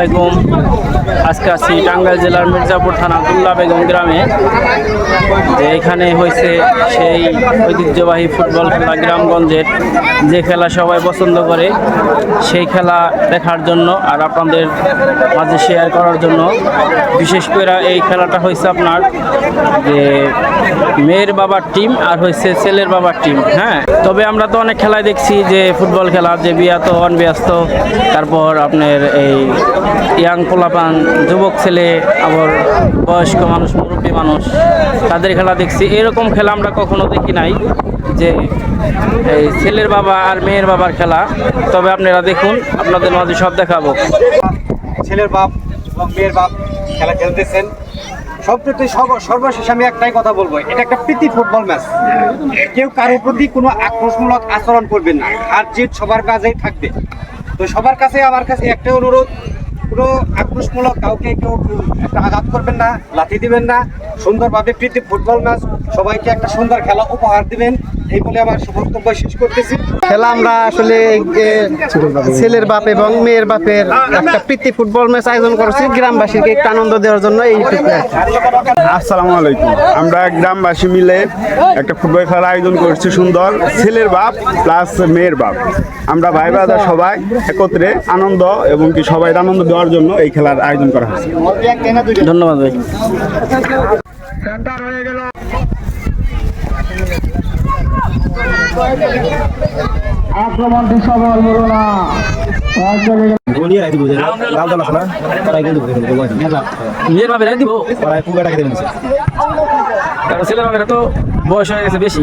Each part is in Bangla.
আলাইকুম। আজকে আছি টাঙ্গাইল জেলার মির্জাপুর থানা দুল্লা বেগম গ্রামে, যে এখানে হয়েছে সেই ঐতিহ্যবাহী ফুটবল খেলা গ্রামগঞ্জের যে খেলা সবাই পছন্দ করে, সেই খেলা দেখার জন্য আর আপনাদের মাঝে শেয়ার করার জন্য। বিশেষ করে এই খেলাটা হয়েছে আপনার যে মেয়ের বাবার টিম আর হয়েছে ছেলের বাবার টিম হ্যাঁ? তবে আমরা তো অনেক খেলায় দেখছি যে ফুটবল খেলা, যে বিয়াত অনব্যস্ত, তারপর আপনার এই ইয়াং পোলাপান যুবক ছেলে, আবার বয়স্ক মানুষ, মুরব্বী মানুষ, তাদের খেলা দেখছি। এরকম খেলা আমরা কখনো দেখি নাই যে এই ছেলের বাবা আর মেয়ের বাবার খেলা। তবে আপনারা দেখুন, আপনাদের মাঝে সব দেখাবো। ছেলের বাপ এবং মেয়ের বাপ খেলা খেলতেছেন। সবচেয়ে সব- সর্বশেষ আমি একটাই কথা বলব, এটা একটা প্রীতি ফুটবল ম্যাচ। কেউ কারোর প্রতি কোনো আক্রোশমূলক আচরণ করবেন না। আর জিত সবার কাছেই থাকবে। তো সবার কাছে আমার কাছে একটাই অনুরোধ কোনো আক্রোশমূলক, কাউকে কেউ একটা আঘাত করবেন না, লাথি দিবেন না, সুন্দরভাবে প্রীতি ফুটবল ম্যাচ, সবাইকে একটা সুন্দর খেলা উপহার দিবেন। এই বলে আমার বক্তব্য শেষ করতেছি। খেলা আমরা আসলে ছেলের বাপ এবং মেয়ের বাপের একটা প্রীতি ফুটবল ম্যাচ আয়োজন করেছি। গ্রামবাসীকে একটু আনন্দ দেওয়ার জন্য কি। আসসালামু আলাইকুম। আমরা গ্রামবাসী মিলে একটা ফুটবল খেলার আয়োজন করছি সুন্দর। ছেলের বাপ প্লাস মেয়ের বাপ। আমরা ভাই ব্রাদার সবাই একত্রে আনন্দ এবং কি সবাই আনন্দ দেওয়ার জন্য এই খেলার আয়োজন করা হয়েছে ধন্যবাদ ভাই। নিজের বাপেরা দিব কারণ ছেলের বাপেরা তো বয়স হয়ে গেছে বেশি।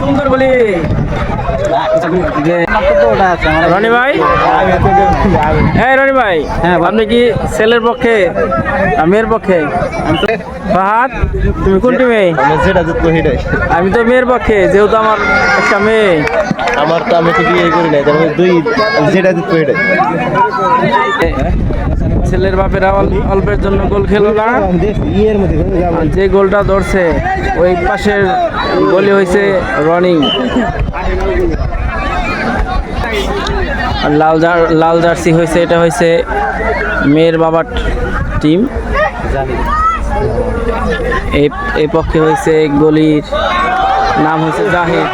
সুন্দর বলি রনি ভাই? হ্যাঁ রনি ভাই আপনি কি ছেলের পক্ষে মেয়ের পক্ষে? ফাহাদ তুমি কোন টিমে আমি তো মেয়ের পক্ষে যেহেতু আমার একটা মেয়ে। আমার তো আমি তো বিয়ে করি নাই তারপরে দুই যেটা জিতবো এটাই ছেলের বাপেরা অল- অল্পের জন্য গোল খেলো না। যে গোলটা ধরছে, ওই পাশের গোলি হয়েছে রনিং। লাল লাল জার্সি হয়েছে, এটা হয়েছে মেয়ের বাবার টিম। এই পক্ষে হয়েছে গলির নাম হয়েছে জাহিদ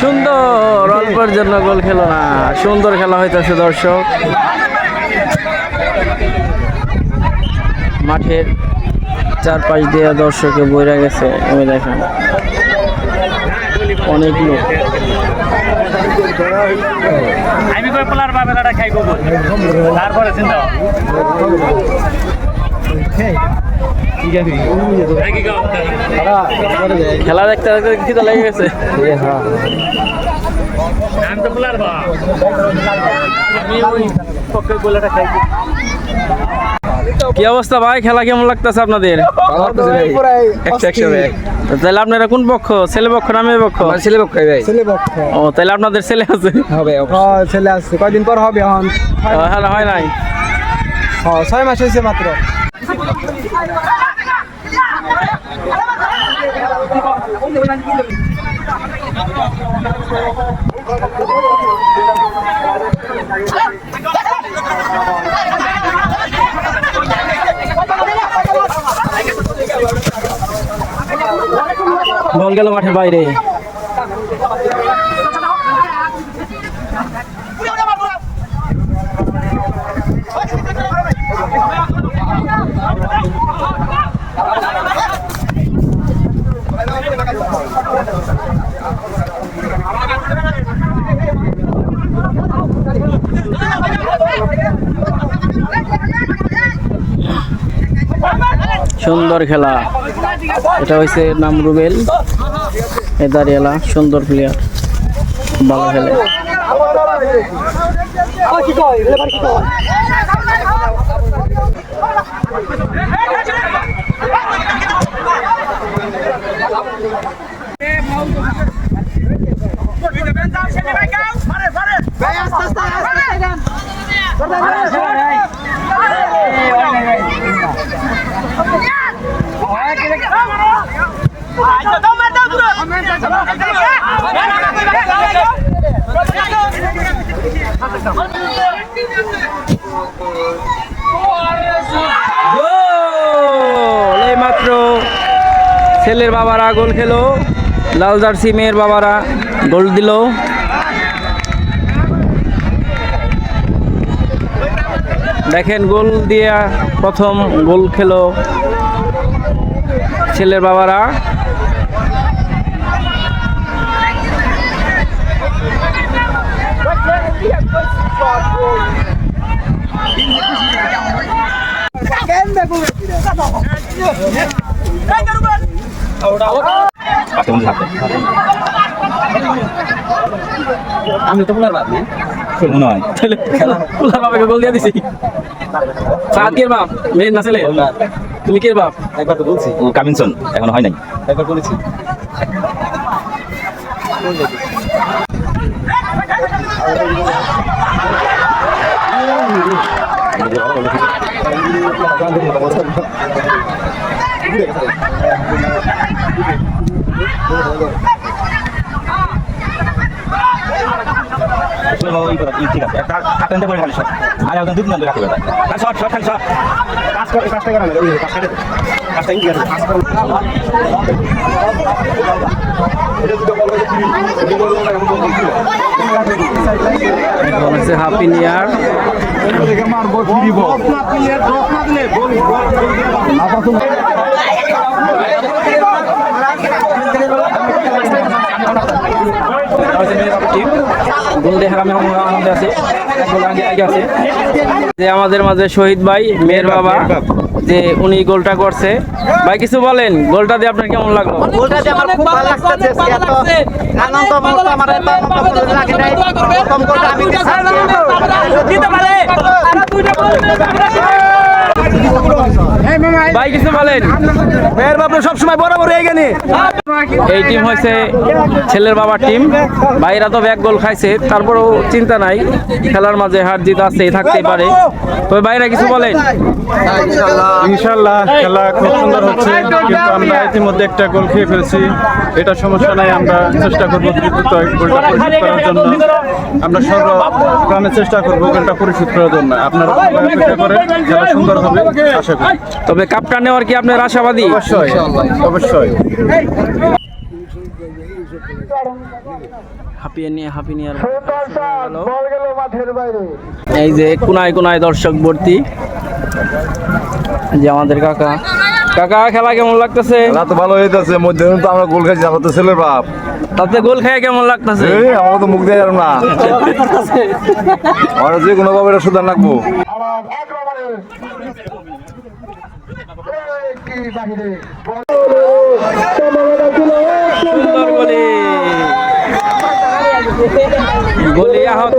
সুন্দর, অল্পের জন্য গোল খেলো না। সুন্দর খেলা হইতেছে দর্শক। মাঠের চারপাশ দিয়ে দর্শকে বইরা গেছে আমি দেখেন। অনেক লোক। আমি কই পোলার বাবেলাটা খাইবো তারপরে চিন্তা খেলা দেখতে দেখতে খিদে লেগে গেছে। আমি তো পোলার বা আমি ওই পক্ষের গোলাটা কি অবস্থা ভাই? খেলা কেমন লাগতেছে আপনাদের? তাহলে আপনারা কোন পক্ষ? ছেলে পক্ষ না মেয়ে পক্ষ? ছেলে পক্ষ ভাই। ছেলে পক্ষ। ও তাহলে আপনাদের ছেলে আছে? হবে ছেলে আসছে কয়দিন পর হবে এখন? হ্যাঁ হয় নাই। হ্যাঁ, ছয় মাস হয়েছে মাত্র। দল গেল মাঠের বাইরে। সুন্দর খেলা। এটা হয়েছে নাম রুবেল এ দাঁড়িয়েলা সুন্দর প্লেয়ার ভালো খেলে গোল! এই মাত্র ছেলের বাবারা গোল খেলো, লাল জার্সি মেয়ের বাবারা গোল দিল। দেখেন, গোল দিয়ে প্রথম গোল খেলো ছেলের বাবারা। আমি তো বলার বাদ মনে হয় ছেলে উল্লার বাবাকে গোল দিয়ে দিছি। সাত কে বাপ? মেয়ের না ছেলে? তুমি কে বাপ? একবার তো বলছি। কামিনসন এখনও হয় নাই। একবার বলেছি। ঠিক আছে একটা কাটেন্টে করে খালি শট আর দুই নম্বর কাটবে আর শট শট খালি শট পাস করে পাসটা করা লাগে ওই করে যে আমাদের মাঝে শহীদ ভাই মেয়ের বাবা যে উনি গোলটা করছে ভাই কিছু বলেন গোলটা দিয়ে আপনার কেমন লাগল গোলটা দিয়ে আমার খুব ভালো লাগতেছে এত আনন্দ আমার এত আনন্দ করে লাগে নাই প্রথম গোলটা আমি দিতে পারে ভাই কিছু বলেন। মেয়ের বাপ সবসময় বরাবর এখানে এই টিম হয়েছে ছেলের বাবার টিম। ভাইরা তো ব্যাক গোল খাইছে, তারপরেও চিন্তা নাই। খেলার মাঝে হার জিত আসতেই থাকতেই পারে। তবে ভাইরা কিছু বলেন। ইনশাল্লাহ খেলা খুব সুন্দর হচ্ছে। কিন্তু আমরা ইতিমধ্যে একটা গোল খেয়ে ফেলছি। এটা সমস্যা নাই আমরা চেষ্টা করব দ্রুত গোলটা পরিশোধ করার জন্য। আমরা সর্বপ্রাণে চেষ্টা করব গোলটা পরিশোধ করার জন্য। আপনারা সবাই অপেক্ষা করেন খেলা সুন্দর হবে আশা করি। তবে কাপটা নেওয়ার কি আপনার আশাবাদী? অবশ্যই অবশ্যই। হাঁপিয়ে নিয়ে হাঁপিয়ে নিয়ে এই যে কোনায় কোনায় দর্শক ভর্তি। যে আমাদের কাকা। কাকা খেলা কেমন লাগতেছে? খেলা তো ভালো হইতেছে মধ্যে তো আমরা গোল খাইছি আমরা তো ছেলের বাপ। তাতে গোল খেয়ে কেমন লাগতেছে? আমরা তো মুখ দিয়ে যাব না। আমরা যে কোনো ভাবে এটা সুধার রাখব সুন্দর গলি আহত।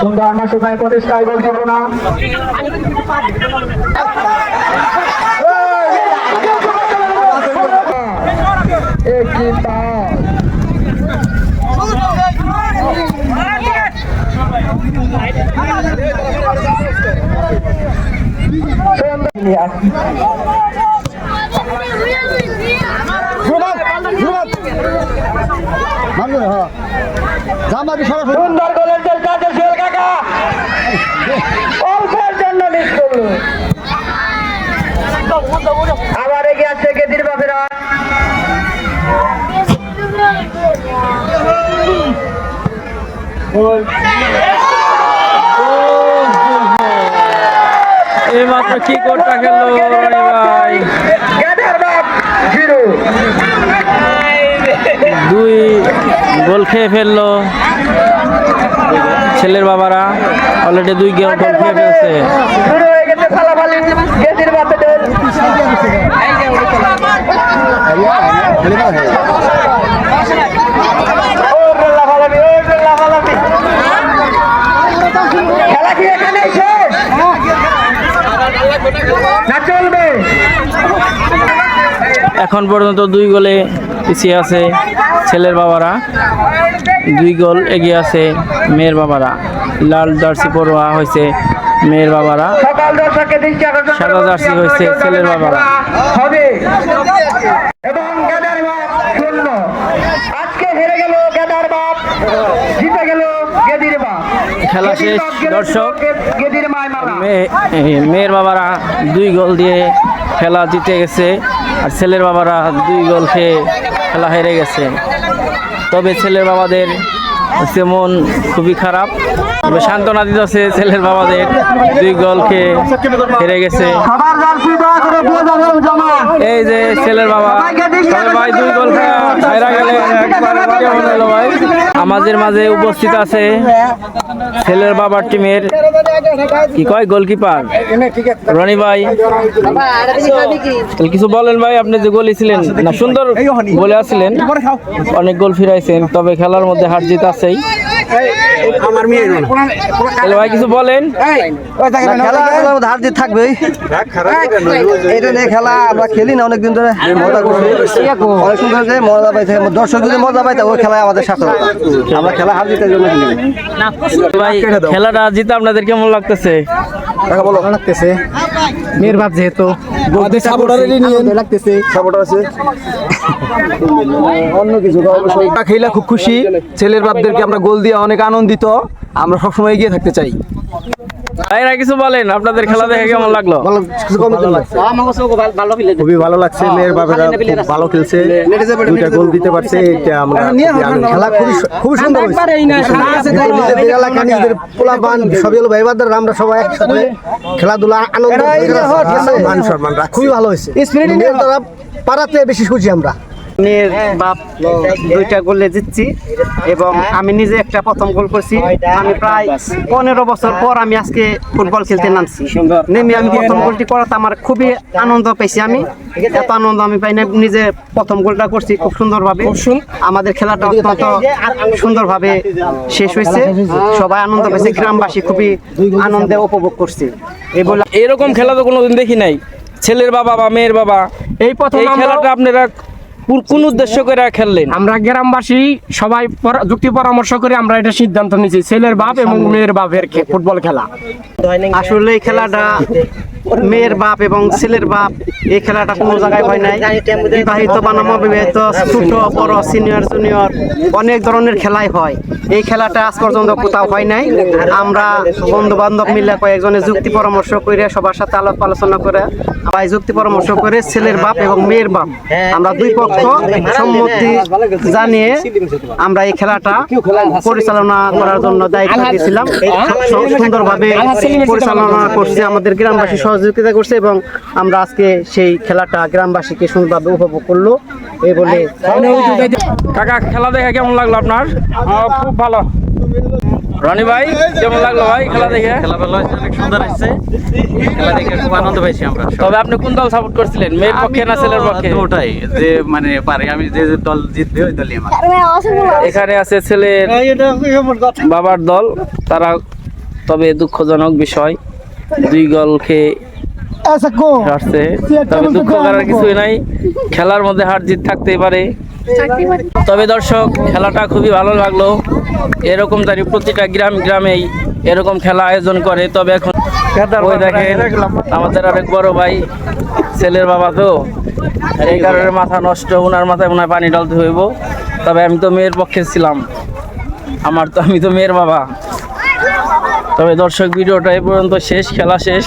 তোমরা আমার সময় প্রতিষ্ঠায় গোল করো না। একটি এই মাত্র কি কোটটা খেললো ভাই? গেদার বাপ জিরো দুই গোল খেয়ে ফেলল। ছেলের বাবারা অলরেডি দুই গোল গোল খেয়ে ফেলছে। শুরু হয়ে গেছে ফালাফালি গেদির বাপেদের ও গোল্লা ফালাবি ও গোল্লা ফালাবি খেলা কি এখানেই শেষ না চলবে এখন পর্যন্ত দুই গোলে পিছিয়ে আছে ছেলের বাবারা। দুই গোল এগিয়ে আছে মেয়ের বাবারা। লাল জার্সি পড়ুয়া হয়েছে মেয়ের বাবারা। সাদা জার্সি হয়েছে ছেলের বাবারা। হবে। এবং গেদার বাপ শূন্য। আজকে হেরে গেল গেদার বাপ জিতে গেল গেদির বাপ। খেলা শেষ, দর্শক। মেয়ের বাবারা দুই গোল দিয়ে খেলা জিতে গেছে। আর ছেলের বাবারা দুই গোল খেয়ে খেলা হেরে গেছে। তবে ছেলের বাবাদের মন খুবই খারাপ। তবে সান্ত্বনা দিতেছে ছেলের বাবাদের দুই গোল খেয়ে হেরে গেছে। এই যে ছেলের বাবা ভাই দুই গোল খেয়ে হেরা গেলে কেমন হলো ভাই আমাদের মাঝে উপস্থিত আছে ছেলের বাবার টিমের কি কয় গোলকিপার রনি ভাই। কিছু বলেন ভাই আপনি যে গোল ছিলেন না সুন্দর বলে আসছিলেন অনেক গোল ফিরাইছেন তবে খেলার মধ্যে হার জিত আছেই। তাহলে ভাই কিছু বলেন? খেলা খেলার মধ্যে জিত এটা নিয়ে খেলা আমরা খেলি না অনেকদিন ধরে। মজা করছি। অনেক সুন্দর যে মজা পাইছে। দর্শক যদি মজা পাইতে ওই খেলায় আমাদের সার্থকতা আমরা খেলা হার জিতের জন্য খেলাটা জিতে আপনাদের কেমন লাগতেছে? টাকা বলো। লাগতেছে। মেয়ের বাপ যেহেতু। লাগতেছে। আছে। অন্য কিছু খেলা খুব খুশি। ছেলের বাপদেরকে আমরা গোল দিয়ে অনেক আনন্দিত। আমরা সবসময় এগিয়ে থাকতে চাই। ভাইরা কিছু বলেন আপনাদের খেলা দেখে কেমন লাগল? খুবই ভালো লাগছে মেয়ের ভালো খেলছে। দুইটা গোল দিতে পারছে এটা আমরা খেলা খুবই খুবই সুন্দর নিজেদের এলাকা নিজেদের পোলাপান সবই হলো ভাইবাদের আমরা সবাই একসাথে খেলাধুলা আনন্দ মান সম্মান খুবই ভালো হয়েছে। পাড়াতে বেশি খুশি আমরা। মেয়ের বাপ দুইটা গোলে জিতছি এবং আমি নিজে একটা প্রথম গোল করছি। আমি প্রায় পনেরো বছর পর আমি আজকে ফুটবল খেলতে নামছি। নেমে আমি প্রথম গোলটি করাতে আমার খুবই আনন্দ পেয়েছি আমি। এত আনন্দ আমি পাই না নিজে প্রথম গোলটা করছি খুব সুন্দরভাবে। আমাদের খেলাটা অত্যন্ত সুন্দরভাবে শেষ হয়েছে। সবাই আনন্দ পেয়েছে গ্রামবাসী খুবই আনন্দে উপভোগ করছে। এই বলে এরকম খেলা তো কোনোদিন দেখি নাই। ছেলের বাবা বা মেয়ের বাবা এই প্রথম খেলাটা আপনারা কোন- উদ্দেশ্য করে খেললেন? আমরা গ্রামবাসী সবাই যুক্তি পরামর্শ করে আমরা এটা সিদ্ধান্ত নিয়েছি ছেলের বাপ এবং মেয়ের বাপের ফুটবল খেলা। আসলে এই খেলাটা মেয়ের বাপ এবং ছেলের বাপ, এই খেলাটা কোনো জায়গায় হয় নাই। বিবাহিত বানাম অবিবাহিত ছোট, বড় সিনিয়র জুনিয়র অনেক ধরনের খেলাই হয়। এই খেলাটা আজ পর্যন্ত কোথাও হয় নাই। আমরা বন্ধু বান্ধব মিলে কয়েকজনে যুক্তি পরামর্শ করে সবার সাথে আলাপ আলোচনা করে, সবাই যুক্তি পরামর্শ করে ছেলের বাপ এবং মেয়ের বাপ, আমরা দুই পক্ষ সম্মতি জানিয়ে আমরা এই খেলাটা পরিচালনা করার জন্য দায়িত্ব দিয়েছিলাম। সুন্দরভাবে পরিচালনা করছে আমাদের গ্রামবাসী সহযোগিতা করছে এবং আমরা আজকে সেই খেলাটা গ্রামবাসীকে সুন্দরভাবে উপভোগ করল এই বলে কাকা খেলা দেখে কেমন লাগল আপনার? খুব ভালো। রনি ভাই কেমন লাগল ভাই খেলা দেখে? খেলা ভালো অনেক সুন্দর হয়েছে। খেলা দেখে খুব আনন্দ পাইছি আমরা। তবে আপনি কোন দল সাপোর্ট করছিলেন? মেয়ের পক্ষে না ছেলের পক্ষে? ওটাই যে মানে পারে আমি যে যে দল জিতবে ওই দলই আমার। এখানে আছে ছেলের বাবার দল তারা তবে দুঃখজনক বিষয়। দুই গোল খেয়ে হারছে তবে দুঃখ করার কিছুই নাই। খেলার মধ্যে হার জিত থাকতেই পারে। তবে দর্শক খেলাটা খুবই ভালো লাগল। এরকম জানি প্রতিটা গ্রাম গ্রামেই এরকম খেলা আয়োজন করে। তবে এখন ওই দেখেন আমাদের আরেক বড় ভাই ছেলের বাবা তো। এই কারণে মাথা নষ্ট ওনার মাথায় হয় পানি ঢালতে হইব। তবে আমি তো মেয়ের পক্ষে ছিলাম। আমার তো আমি তো মেয়ের বাবা। তবে দর্শক ভিডিওটা এই পর্যন্ত শেষ খেলা শেষ।